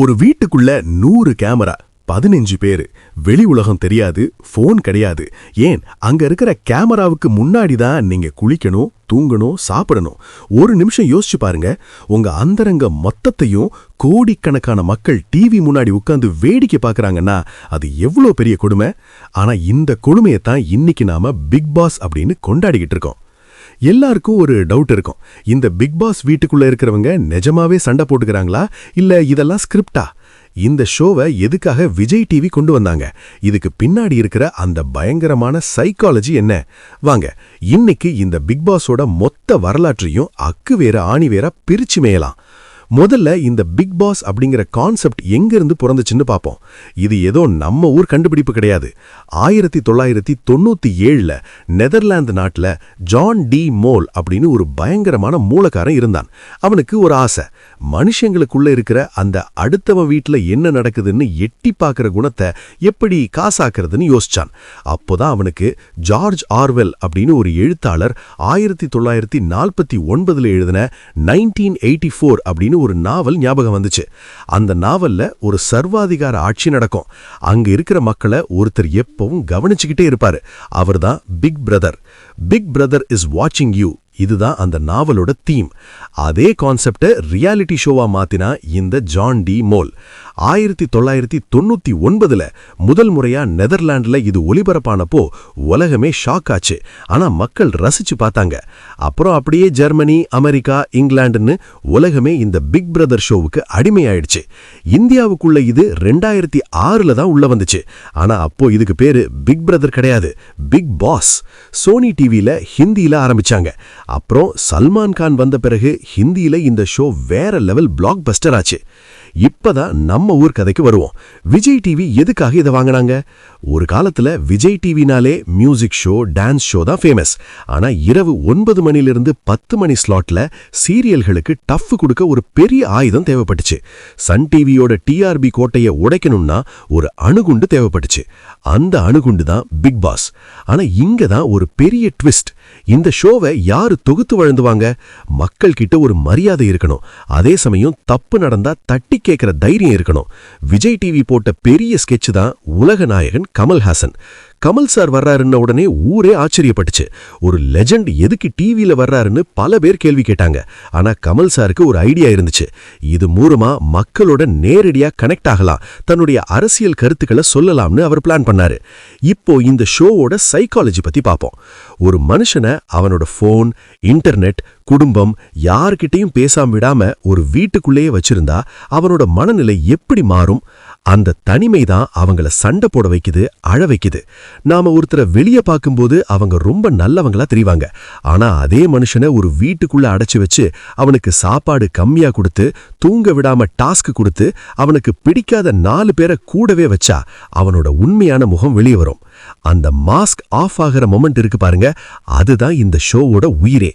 ஒரு வீட்டுக்குள்ள நூறு கேமரா பதினஞ்சு பேரு. வெளி உலகம் தெரியாது ஃபோன் கிடையாது. ஏன்? அங்க இருக்கிற கேமராவுக்கு முன்னாடி தான் நீங்க குளிக்கணும் தூங்கணும் சாப்பிடணும். ஒரு நிமிஷம் யோசிச்சு பாருங்க. உங்க அந்தரங்க மொத்தத்தையும் கோடிக்கணக்கான மக்கள் டிவி முன்னாடி உட்கார்ந்து வேடிக்கை பார்க்கறாங்கன்னா அது எவ்வளோ பெரிய கொடுமை? ஆனா இந்த கொடுமையை தான் இன்னைக்கு நாம பிக் பாஸ் அப்படின்னு கொண்டாடிக்கிட்டு இருக்கோம். எல்லாருக்கும் ஒரு டவுட் இருக்கும். இந்த பிக் பாஸ் வீட்டுக்குள்ள இருக்கிறவங்க நிஜமாவே சண்டை போட்டுக்கிறாங்களா? இல்ல இதெல்லாம் ஸ்கிரிப்டா இந்த ஷோவை எதுக்காக விஜய் டிவி கொண்டு வந்தாங்க? இதுக்கு பின்னாடி இருக்கிற அந்த பயங்கரமான சைக்காலஜி என்ன? வாங்க இன்னைக்கு இந்த பிக் பாஸோட மொத்த வரலாற்றையும் அக்கு வேற ஆணி வேற பிரிச்சு மேயலாம். முதல்ல இந்த பிக் பாஸ் அப்படிங்கிற கான்செப்ட் எங்கிருந்து பிறந்துச்சுன்னு பார்ப்போம் இது ஏதோ நம்ம ஊர் கண்டுபிடிப்பு கிடையாது. ஆயிரத்தி தொள்ளாயிரத்தி தொண்ணூத்தி ஏழுல நெதர்லாந்து நாட்டுல ஜான் டி மோல் அப்படின்னு ஒரு பயங்கரமான மூலக்காரன் இருந்தான். அவனுக்கு ஒரு ஆசை மனுஷங்களுக்குள்ள இருக்கிற அந்த அடுத்தவன் வீட்டில் என்ன நடக்குதுன்னு எட்டி பார்க்குற குணத்தை எப்படி காசாக்குறதுன்னு யோசிச்சான். அப்போதான் அவனுக்கு ஜார்ஜ் ஆர்வெல் அப்படின்னு ஒரு எழுத்தாளர் ஆயிரத்தி தொள்ளாயிரத்தி நாற்பத்தி ஒன்பதுல எழுதின நைன்டீன் எயிட்டி ஃபோர் அப்படின்னு ஒரு நாவல் ஞாபகம் வந்துச்சு. அந்த நாவல்ல ஒரு சர்வாதிகார ஆட்சி நடக்கும். அங்க இருக்கிற மக்களை ஒருத்தர் எப்பவும் கவனிச்சுக்கிட்டே இருப்பாரு. அவர்தான் big brother big brother is வாட்சிங் யூ இதுதான் அந்த நாவலோட தீம் அதே கான்செப்டை ரியாலிட்டி ஷோவா மாத்தினா இந்த ஜான் டி மோல் ஆயிரத்தி தொள்ளாயிரத்தி தொண்ணூத்தி ஒன்பதுல முதல் முறையா நெதர்லாண்டில் இது ஒலிபரப்பானப்போ உலகமே ஷாக் ஆச்சு. ஆனா மக்கள் ரசிச்சு பார்த்தாங்க. அப்புறம் அப்படியே ஜெர்மனி அமெரிக்கா இங்கிலாண்டுன்னு உலகமே இந்த பிக் பிரதர் ஷோவுக்கு அடிமையாயிடுச்சு. இந்தியாவுக்குள்ள இது ரெண்டாயிரத்தி ஆறுல தான் உள்ள வந்துச்சு. ஆனா அப்போ இதுக்கு பேரு பிக் பிரதர் கிடையாது பிக் பாஸ் சோனி டிவில ஹிந்தியில ஆரம்பிச்சாங்க. அப்புறம் சல்மான் கான் வந்த பிறகு ஹிந்தியில இந்த ஷோ வேற லெவல் பிளாக் பஸ்டர் ஆச்சு. இப்பதான் நம்ம ஊர் கதைக்கு வருவோம். விஜய் டிவி எதுக்காக இதை வாங்கினாங்க? ஒரு காலத்துல விஜய் டிவினாலே மியூசிக் ஷோ டான்ஸ் ஷோ தான் ஃபேமஸ் ஆனா இரவு ஒன்பது மணிலிருந்து பத்து மணி ஸ்லாட்ல சீரியல்களுக்கு டஃப் கொடுக்க ஒரு பெரிய ஆயுதம் தேவைப்பட்டுச்சு. சன் டிவியோட டிஆர்பி கோட்டையை உடைக்கணும்னா ஒரு அணுகுண்டு தேவைப்பட்டுச்சு. அந்த அணுகுண்டு தான் பிக் பாஸ். ஆனா இங்க தான் ஒரு பெரிய ட்விஸ்ட் இந்த ஷோவை யாரு தொகுத்து வழங்குவாங்க? மக்கள் கிட்ட ஒரு மரியாதை இருக்கணும். அதே சமயம் தப்பு நடந்தா தட்டி கேட்கிற தைரியம் இருக்கணும். விஜய் டிவி போட்ட பெரிய ஸ்கெட்ச் தான் உலக நாயகன் கமல்ஹாசன். கமல் சார் வர்றாருன்ன உடனே ஊரே ஆச்சரியப்பட்டுச்சு. ஒரு லெஜண்ட் எதுக்கு டிவியில வர்றாருன்னு பல பேர் கேள்வி கேட்டாங்க. ஆனா கமல் சாருக்கு ஒரு ஐடியா இருந்துச்சு. இது மூலமா மக்களோட நேரடியா கனெக்ட் ஆகலாம். தன்னுடைய அரசியல் கருத்துக்களை சொல்லலாம்னு அவர் பிளான் பண்ணாரு. இப்போ இந்த ஷோவோட சைக்காலஜி பத்தி பார்ப்போம் ஒரு மனுஷனை அவனோட ஃபோன் இன்டர்நெட் குடும்பம் யார்கிட்டயும் பேசாம விடாம ஒரு வீட்டுக்குள்ளேயே வச்சிருந்தா அவனோட மனநிலை எப்படி மாறும்? அந்த தனிமை தான் அவங்கள சண்டை போட வைக்குது அழ வைக்குது. நாம ஒருத்தரை வெளியே பார்க்கும்போது அவங்க ரொம்ப நல்லவங்களா தெரிவாங்க. ஆனா அதே மனுஷனை ஒரு வீட்டுக்குள்ள அடைச்சு வச்சு அவனுக்கு சாப்பாடு கம்மியா கொடுத்து தூங்க விடாம டாஸ்க் கொடுத்து அவனுக்கு பிடிக்காத நாலு பேரை கூடவே வச்சா அவனோட உண்மையான முகம் வெளியே வரும். அந்த மாஸ்க் ஆஃப் ஆகிற மொமெண்ட் இருக்கு பாருங்க. அதுதான் இந்த ஷோவோட உயிரே.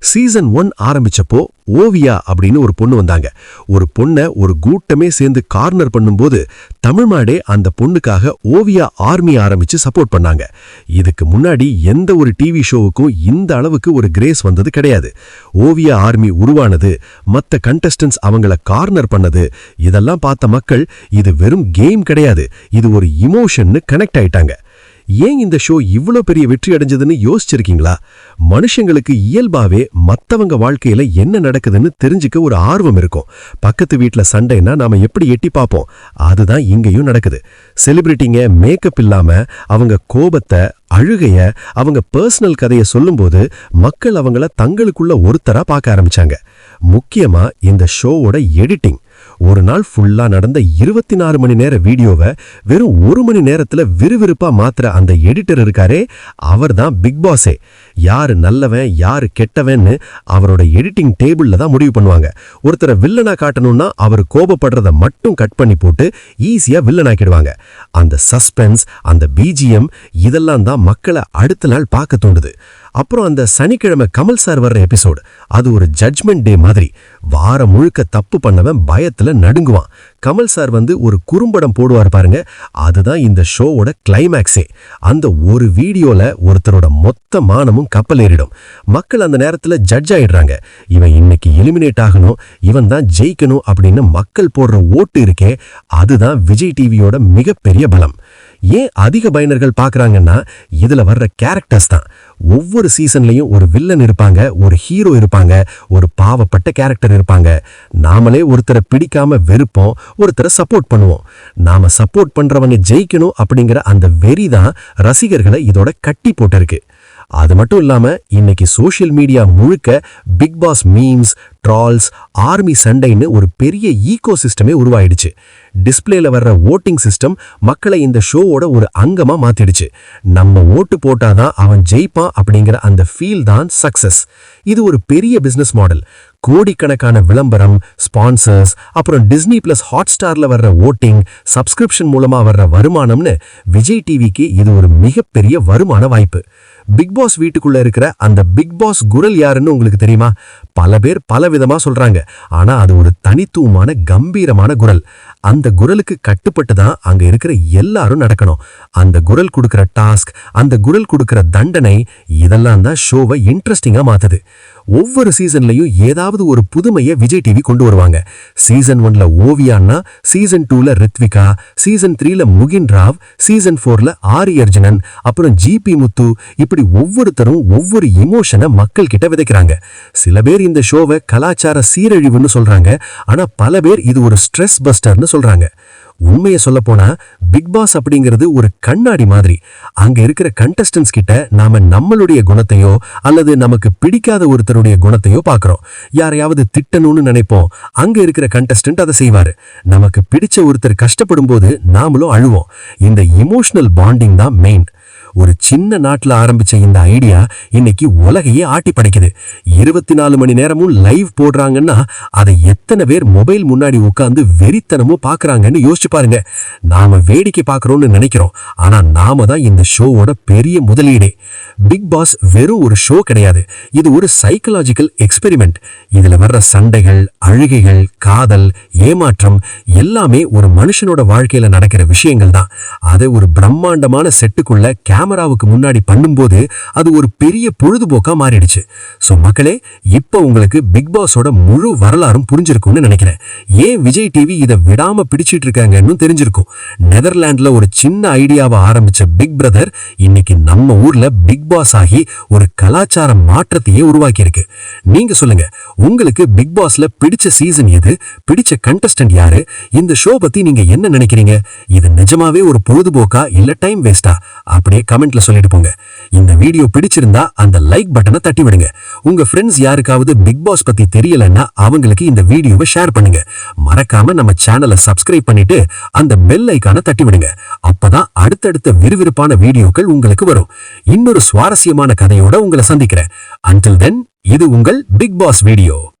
சீசன் ஒன் ஆரம்பிச்சப்போ ஓவியா அப்படின்னு ஒரு பொண்ணு வந்தாங்க. ஒரு பொண்ணை ஒரு கூட்டமே சேர்ந்து கார்னர் பண்ணும்போது தமிழ்நாடே அந்த பொண்ணுக்காக ஓவியா ஆர்மி ஆரம்பிச்சு சப்போர்ட் பண்ணாங்க. இதுக்கு முன்னாடி எந்த ஒரு டிவி ஷோவுக்கும் இந்த அளவுக்கு ஒரு கிரேஸ் வந்தது கிடையாது. ஓவியா ஆர்மி உருவானது மத்த கண்டஸ்டன்ஸ் அவங்கள கார்னர் பண்ணது இதெல்லாம் பார்த்த மக்கள் இது வெறும் கேம் கிடையாது. இது ஒரு இமோஷன்னு கனெக்ட் ஆயிட்டாங்க. ஏன் இந்த ஷோ இவ்ளோ பெரிய வெற்றி அடைஞ்சதுன்னு யோசிச்சிருக்கீங்களா? மனுஷங்களுக்கு இயல்பாவே மத்தவங்க வாழ்க்கையில என்ன நடக்குதுன்னு தெரிஞ்சுக்க ஒரு ஆர்வம் இருக்கும். பக்கத்து வீட்ல சண்டைனா நாம எப்படி எட்டி பார்ப்போம்? அதுதான் இங்கேயும் நடக்குது. செலிபிரிட்டிங்க மேக்கப் இல்லாம அவங்க கோபத்தை அழுகைய அவங்க பர்சனல் கதையை சொல்லும்போது மக்கள் அவங்கள தங்களுக்குள்ள ஒருத்தரா பார்க்க ஆரம்பிச்சாங்க. முக்கியமா இந்த ஷோவோட எடிட்டிங் ஒரு நாள் ஃபுல்லா நடந்த இருபத்தி நாலு மணி நேர வீடியோவை வெறும் ஒரு மணி நேரத்துல விறுவிறுப்பா மாத்துற அந்த எடிட்டர் இருக்காரே அவர் தான் பிக் பாஸே யாரு நல்லவன் யாரு கெட்டவன்னு அவரோட எடிட்டிங் டேபிள்ல தான் முடிவு பண்ணுவாங்க. ஒருத்தரை வில்லனா காட்டணும்னா அவர் கோபப்படுறத மட்டும் கட் பண்ணி போட்டு ஈஸியா வில்லனாக்கிடுவாங்க அந்த சஸ்பென்ஸ் அந்த பிஜிஎம் இதெல்லாம் தான் மக்களை அடுத்த நாள் பார்க்க தோண்டுது. அப்புறம் அந்த சனிக்கிழமை கமல் சார் வர்ற எபிசோடு அது ஒரு ஜட்மெண்ட் டே மாதிரி. வாரம் முழுக்க தப்பு பண்ணவன் பய பயத்துல நடுங்குவான். கமல் சார் வந்து ஒரு குறும்படம் போடுவார் பாருங்க. அதுதான் இந்த ஷோவோட கிளைமேக்ஸே அந்த ஒரு வீடியோல ஒருத்தரோட மொத்த மானமும் கப்பல் ஏறிடும். மக்கள் அந்த நேரத்துல ஜட்ஜ் ஆயிடுறாங்க. இவன் இன்னைக்கு எலிமினேட் ஆகணும் இவன் தான் ஜெயிக்கணும் அப்படின்னு மக்கள் போடுற ஓட்டு இருக்கே அதுதான் விஜய் டிவியோட மிகப்பெரிய பலம். ஏன் அதிக பயனர்கள் பார்க்குறாங்கன்னா இதில் வர்ற கேரக்டர்ஸ் தான். ஒவ்வொரு சீசன்லையும் ஒரு வில்லன் இருப்பாங்க ஒரு ஹீரோ இருப்பாங்க ஒரு பாவப்பட்ட கேரக்டர் இருப்பாங்க. நாமளே ஒருத்தரை பிடிக்காம வெறுப்போம் ஒருத்தரை சப்போர்ட் பண்ணுவோம். நாம சப்போர்ட் பண்ணுறவங்க ஜெயிக்கணும் அப்படிங்கிற அந்த வெறி தான் ரசிகர்களை இதோட கட்டி போட்டிருக்கு. அது மட்டும் இல்லாமல் இன்னைக்கு சோஷியல் மீடியா முழுக்க big boss memes trolls army சண்டைன்னு ஒரு பெரிய ஈகோ சிஸ்டமே உருவாயிடுச்சு டிஸ்பிளேல வர்ற ஓட்டிங் சிஸ்டம் மக்களை இந்த ஷோவோட ஒரு அங்கமா மாத்திடுச்சு. நம்ம ஓட்டு போட்டாதான் அவன் ஜெயிப்பான் அப்படிங்கிற அந்த ஃபீல் தான் சக்சஸ் இது ஒரு பெரிய பிசினஸ் மாடல் கோடிக்கணக்கான விளம்பரம் ஸ்பான்சர்ஸ் அப்புறம் டிஸ்னி பிளஸ் ஹாட் ஸ்டார்ல வர்ற ஓட்டிங் சப்ஸ்கிரிப்ஷன் மூலமா வர்ற வருமானம்னு விஜய் டிவிக்கு இது ஒரு மிகப்பெரிய வருமான வாய்ப்பு. பிக் பாஸ் வீட்டுக்குள்ள இருக்கிற அந்த பிக் பாஸ் குரல் யாருன்னு உங்களுக்கு தெரியுமா? பல பேர் பல விதமா சொல்றாங்க. ஆனா அது ஒரு தனித்துவமான கம்பீரமான குரல். அந்த குரலுக்கு கட்டுப்பட்டு தான் அங்க இருக்கிற எல்லாரும் நடக்கணும். அந்த குரல் கொடுக்கிற டாஸ்க் அந்த குரல் கொடுக்கிற தண்டனை இதெல்லாம் தான் ஷோவை இன்ட்ரெஸ்டிங்கா மாத்துது. ஒவ்வொரு சீசன்லயும் ஏதாவது ஒரு புதுமையை விஜய் டிவி கொண்டு வருவாங்க. சீசன் ஒன்ல ஓவியான்னா சீசன் டூல ரித்விகா சீசன் த்ரீல முகின் ராவ் சீசன் ஃபோர்ல ஆரி அர்ஜுனன் அப்புறம் ஜிபி முத்து இப்படி ஒவ்வொருத்தரும் ஒவ்வொரு இமோஷனை மக்கள் கிட்ட விதைக்கிறாங்க. சில பேர் இந்த ஷோவை கலாச்சார சீரழிவுன்னு சொல்றாங்க. ஆனா பல பேர் இது ஒரு ஸ்ட்ரெஸ் பஸ்டர்னு சொல்றாங்க. உண்மையை சொல்ல போனா பிக் பாஸ் அப்படிங்கிறது ஒரு கண்ணாடி மாதிரி. அங்க இருக்கிற கண்டஸ்டன்ஸ் கிட்ட நாம நம்மளுடைய குணத்தையோ அல்லது நமக்கு பிடிக்காத ஒருத்தருடைய குணத்தையோ பார்க்குறோம். யாரையாவது திட்டணும்னு நினைப்போம். அங்க இருக்கிற கண்டஸ்டன்ட் அதை செய்வாரு. நமக்கு பிடிச்ச ஒருத்தர் கஷ்டப்படும் போது நாமளும் அழுவோம். இந்த இமோஷனல் பாண்டிங் தான் மெயின் ஒரு சின்ன நாட்டுல ஆரம்பிச்ச இந்த ஐடியா இன்னைக்கு உலகையே ஆட்டி படைக்குது. இருபத்தி நாலு மணி நேரமும் லைவ் போடுறாங்கன்னா அதை எத்தனை பேர் மொபைல் முன்னாடி உட்காந்து வெறித்தனமும் பாக்குறாங்கன்னு யோசிச்சு பாருங்க. நாம வேடிக்கை பார்க்கறோம்னு நினைக்கிறோம். ஆனா நாம தான் இந்த ஷோவோட பெரிய முதலீடே. பிக் பாஸ் வெறும் ஒரு ஷோ கிடையாது. இது ஒரு சைக்கலாஜிக்கல் எக்ஸ்பெரிமெண்ட் இதுல வர்ற சண்டைகள் அழுகைகள் காதல் ஏமாற்றம் எல்லாமே ஒரு மனுஷனோட வாழ்க்கையில நடக்கிற விஷயங்கள் தான். அதை ஒரு பிரம்மாண்டமான செட்டுக்குள்ள கேமராவுக்கு முன்னாடி பண்ணும்போது அது ஒரு பெரிய பொழுதுபோக்கா மாறிடுச்சு. ஸோ மக்களே இப்போ உங்களுக்கு பிக் பாஸோட முழு வரலாறும் புரிஞ்சிருக்கும்னு நினைக்கிறேன். ஏன் விஜய் டிவி இதை விடாம பிடிச்சிட்டு இருக்காங்கன்னு தெரிஞ்சிருக்கும். நெதர்லாண்ட்ல ஒரு சின்ன ஐடியாவை ஆரம்பிச்ச பிக் பிரதர் இன்னைக்கு நம்ம ஊர்ல பிக் பாஸ் ஆகி ஒரு கலாச்சார மாற்றத்தையே உருவாக்கி இருக்கு நீங்க சொல்லுங்க உங்களுக்கு பிக் பாஸ்ல பிடிச்ச சீசன் எது? பிடிச்ச கண்டஸ்டன்ட் யாரு? இந்த ஷோ பத்தி நீங்க என்ன நினைக்கிறீங்க? இது நிஜமாவே ஒரு பொழுதுபோக்கா இல்ல டைம் வேஸ்டா அப்படியே கமெண்ட்ல சொல்லிட்டு போங்க. இந்த வீடியோ பிடிச்சிருந்தா அந்த லைக் பட்டனை தட்டி விடுங்க. உங்க ஃப்ரெண்ட்ஸ் யாருக்காவது பிக் பாஸ் பத்தி தெரியலன்னா அவங்களுக்கு இந்த வீடியோவை ஷேர் பண்ணுங்க. மறக்காம நம்ம சேனலை சப்ஸ்கிரைப் பண்ணிட்டு அந்த பெல் ஐக்கான தட்டி விடுங்க. அப்பதான் அடுத்தடுத்த விறுவிறுப்பான வீடியோக்கள் உங்களுக்கு வரும். இன்னொரு சுவாரஸ்யமான கதையோட உங்களை சந்திக்கிறேன். அன்டில் தென் இது உங்கள் பிக் பாஸ் வீடியோ.